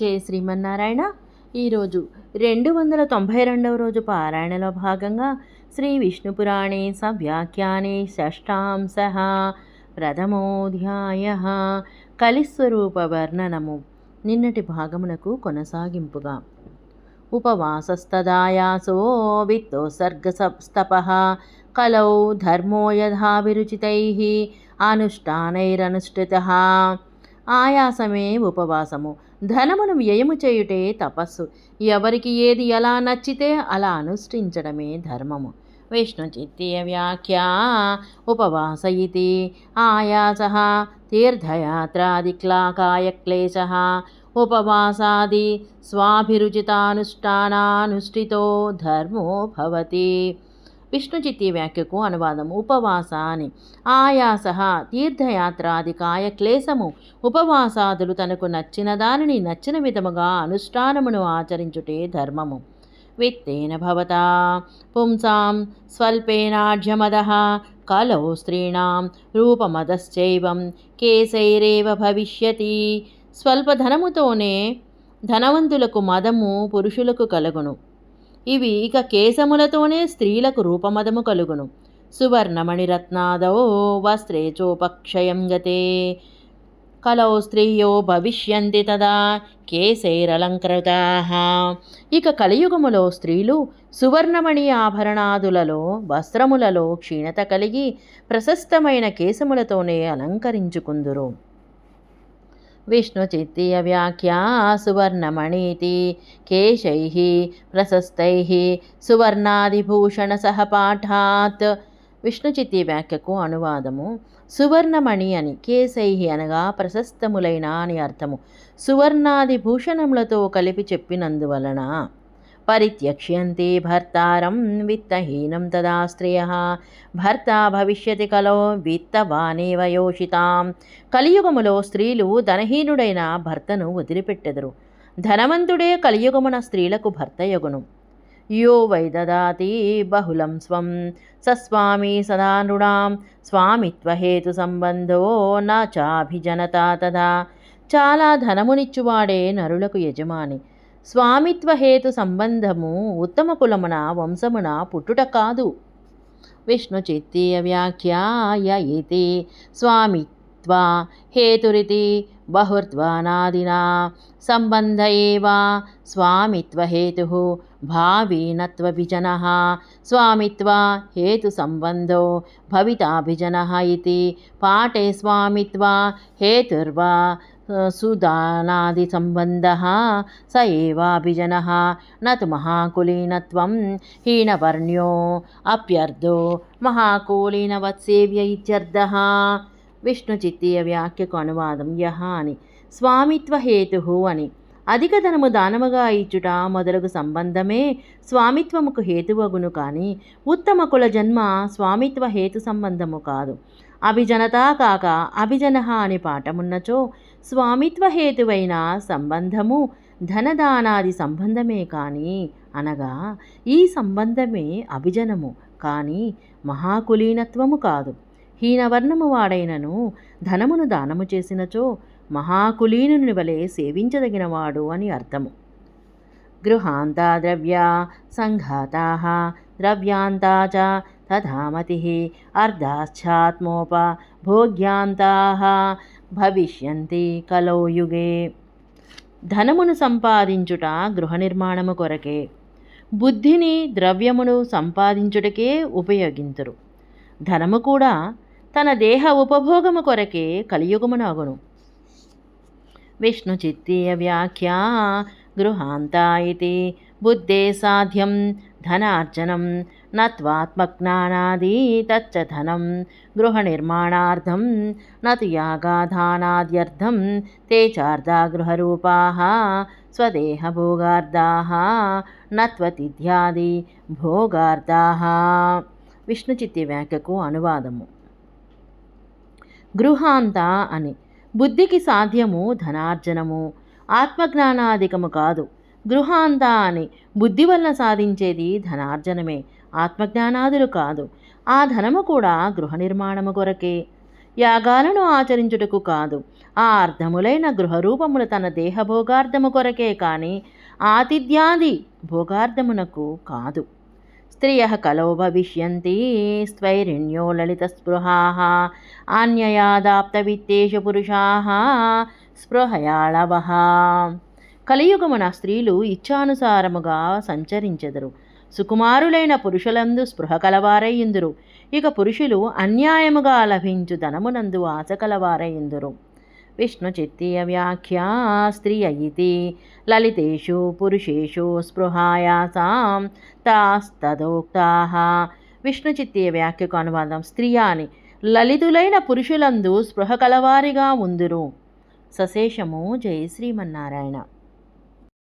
జై శ్రీమన్నారాయణ. ఈరోజు రెండు వందల తొంభై రెండవ రోజు పారాయణలో భాగంగా శ్రీ విష్ణు పురాణే సవ్యాఖ్యానే షష్టాంశ ప్రథమోధ్యాయ కలిస్వరూప వర్ణనము నిన్నటి భాగమునకు కొనసాగింపుగా. ఉపవాసస్తదాయాసో విత్తోసర్గస్తప కలౌ ధర్మో యథాభిరుచితై అనుష్ఠానైరనుష్ఠిత. ఆయాసమే ఉపవాసము. ధనమును వ్యయము చేయుటే తపస్సు. ఎవరికి ఏది ఎలా నచ్చితే అలా అనుష్ఠించడమే ధర్మము. విష్ణు చిత్తీయ వ్యాఖ్యా ఉపవాస ఇది ఆయాస తీర్థయాత్రాదిక్లాకాయ క్లేశ ఉపవాసాది స్వాభిరుచితానుష్ఠానానుష్ఠితో ధర్మో భవతి. విష్ణుచిత్తి వ్యాఖ్యకు అనువాదం ఉపవాస అని ఆయాస తీర్థయాత్రాది కాయ క్లేశము. ఉపవాసాదులు తనకు నచ్చిన దానిని నచ్చిన విధముగా అనుష్ఠానమును ఆచరించుటే ధర్మము. విత్తేన భవతా. పుంసాం స్వల్పేనాఢ్యమద. కలౌ స్త్రీణాం రూపమదశ్చైవం. కేశైరేవ భవిష్యతి. స్వల్పధనముతోనే ధనవంతులకు మదము పురుషులకు కలుగును. ఇవి ఇక కేశములతోనే స్త్రీలకు రూపమదము కలుగును. సువర్ణమణిరత్నాదౌ వస్త్రే చోపక్షయం గతే. కలౌ స్త్రీయో భవిష్యంతి తదా కేశైరలంకృతా. ఇక కలియుగములో స్త్రీలు సువర్ణమణి ఆభరణాదులలో వస్త్రములలో క్షీణత కలిగి ప్రశస్తమైన కేశములతోనే అలంకరించుకుందురు. విష్ణుచిత్తీయ వ్యాఖ్యా సువర్ణమణీతి కేశై ప్రశస్తై సువర్ణాదిభూషణ సహపాఠాత్. విష్ణుచిత్తి వ్యాఖ్యకు అనువాదము సువర్ణమణి అని కేశై అనగా ప్రశస్తములైన అని అర్థము. సువర్ణాది భూషణములతో కలిపి చెప్పినందువలన పరిత్యక్ష్యంతి భర్తారం విత్తహీనం తదా స్త్రియ భర్త భవిష్యతి కలో విత్తవానేవ యోషితాం కలియుగములో స్త్రీలు ధనహీనుడైన భర్తను వదిలిపెట్టెదరు ధనవంతుడే కలియుగమున స్త్రీలకు భర్తయగును యో వై దదాతి బహుళం స్వం సస్వామి సదా నృణాం స్వామిత్వహేతు సంబంధో నా చాభిజనత తదా చాలా ధనమునిచ్చువాడే నరులకు యజమాని స్వామిత్వహేతు సంబంధము ఉత్తమ కులమున వంశమున పుట్టుట కాదు. విష్ణు చిత్తే వ్యాఖ్యాయ ఇది స్వామిత్వ त्वा हेतुरिति बहुर्त्वानादिना सम्बन्ध एव स्वामित्वहेतुः भावीनत्वभिजनः स्वामित्वा हेतुसम्बन्धो भविताभिजनः इति पाठे स्वामित्वा हेतुर्वा सुदानादिसम्बन्धः स एवाभिजनः न तु महाकुलीनत्वं हीनवर्ण्यो अप्यर्धो महाकुलीनवत्सेव्य इत्यर्थः విష్ణుచిత్తీయ వ్యాఖ్యకు అనువాదం యహ అని. స్వామిత్వ హేతు అని అధిక ధనము దానముగా ఇచ్చుట మొదలగు సంబంధమే స్వామిత్వముకు హేతువగును కానీ ఉత్తమ కుల జన్మ స్వామిత్వ హేతు సంబంధము కాదు. అభిజనతా కాక అభిజన అని పాఠమున్నచో స్వామిత్వ హేతువైన సంబంధము ధనదానాది సంబంధమే కానీ అనగా ఈ సంబంధమే అభిజనము కానీ మహాకులీనత్వము కాదు. హీనవర్ణము వాడైనను ధనమును దానము చేసినచో మహాకులీనుని వలె సేవించదగినవాడు అని అర్థము. గృహాంతా ద్రవ్య సంఘాతా ద్రవ్యాంతా చ తథామతి అర్ధాశ్చాత్మోప భోగ్యాంతా భవిష్యంతి కలో యుగే. ధనమును సంపాదించుట గృహ నిర్మాణము కొరకే బుద్ధిని ద్రవ్యమును సంపాదించుటకే ఉపయోగించరు ధనము కూడా తన దేహ ఉపభోగము కొరకే కలియుగమునాగును. విష్ణు చిత్తీయ వ్యాఖ్యా గృహాంత ఇది బుద్ధే సాధ్యం ధనార్జనం నత్వాత్మజ్ఞానాది తచ్చ ధనం గృహనిర్మాణార్థం నతు యాగాధానాద్యర్థం తే చార్దా గృహరూపా స్వదేహభోగార్దా నత్వతిథ్యాది భోగార్దా. విష్ణుచిత్తి వ్యాఖ్యకు అనువాదము. గృహాంత అని. బుద్ధికి సాధ్యము ధనార్జనము. ఆత్మజ్ఞానాధికము కాదు. గృహాంత అని. బుద్ధి వల్ల సాధించేది ధనార్జనమే. ఆత్మజ్ఞానాదులు కాదు. ఆ ధనము కూడా గృహ నిర్మాణము కొరకే. యాగాలను ఆచరించుటకు కాదు. ఆ అర్థములైన గృహరూపములు తన దేహభోగార్థము కొరకే కానీ ఆతిథ్యాది భోగార్థమునకు కాదు. స్త్రియ కలో భవిష్యంతి స్వైరిణ్యో లలితస్పృహా ఆన్యయాదాప్తవిత్తేషు పురుషా స్పృహయాళవ. కలియుగమున స్త్రీలు ఇచ్ఛానుసారముగా సంచరించెదరు. సుకుమారులైన పురుషులందు స్పృహ కలవారయ్యుందురు ఇక పురుషులు అన్యాయముగా లభించు ధనమునందు ఆశ కలవారయ్యుందురు విష్ణు చిత్తీయ వ్యాఖ్యా స్త్రియ ఇతి లలితేషు పురుషేషు స్పృహాయాసాం తాస్తదోక్తా విష్ణు చిత్తీయ వ్యాఖ్యకు అనువాదం స్త్రియ అని లలితులైన పురుషులందు స్పృహ కలవారిగా ఉందురు. సశేషము జయ శ్రీమన్నారాయణ.